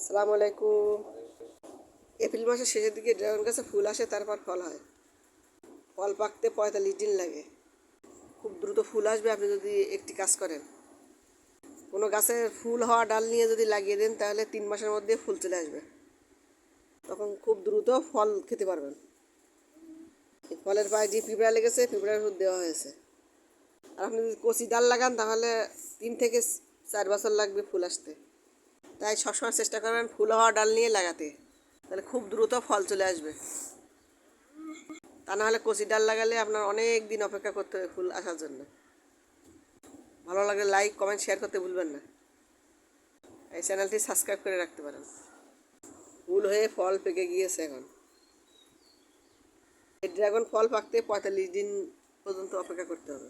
আসসালামু আলাইকুম। এপ্রিল মাসের শেষের দিকে ড্রাগন গাছে ফুল আসে, তারপর ফল হয়। ফল পাকতে পঁয়তাল্লিশ দিন লাগে। খুব দ্রুত ফুল আসবে, আপনি যদি একটি কাজ করেন। কোনো গাছের ফুল হওয়া ডাল নিয়ে যদি লাগিয়ে দেন, তাহলে তিন মাসের মধ্যে ফুল চলে আসবে। তখন খুব দ্রুত ফল খেতে পারবেন। ফলের পায়ে যে পিঁপড়া লেগেছে, পিঁপড়ার ওষুধ দেওয়া হয়েছে। আর আপনি যদি কচি ডাল লাগান, তাহলে তিন থেকে চার বছর লাগবে ফুল আসতে। তাই সবসময় চেষ্টা করবেন ফুল হওয়া ডাল নিয়ে লাগাতে। তাহলে খুব দ্রুত ফল চলে আসবে। তা নাহলে কচি ডাল লাগালে আপনার অনেক দিন অপেক্ষা করতে হবে ফুল আসার জন্য। ভালো লাগলে লাইক কমেন্ট শেয়ার করতে ভুলবেন না। এই চ্যানেলটি সাবস্ক্রাইব করে রাখতে পারেন। ফুল হয়ে ফল পেকে গিয়েছে এখন। এই ড্রাগন ফল পাকতে পঁয়তাল্লিশ দিন পর্যন্ত অপেক্ষা করতে হবে।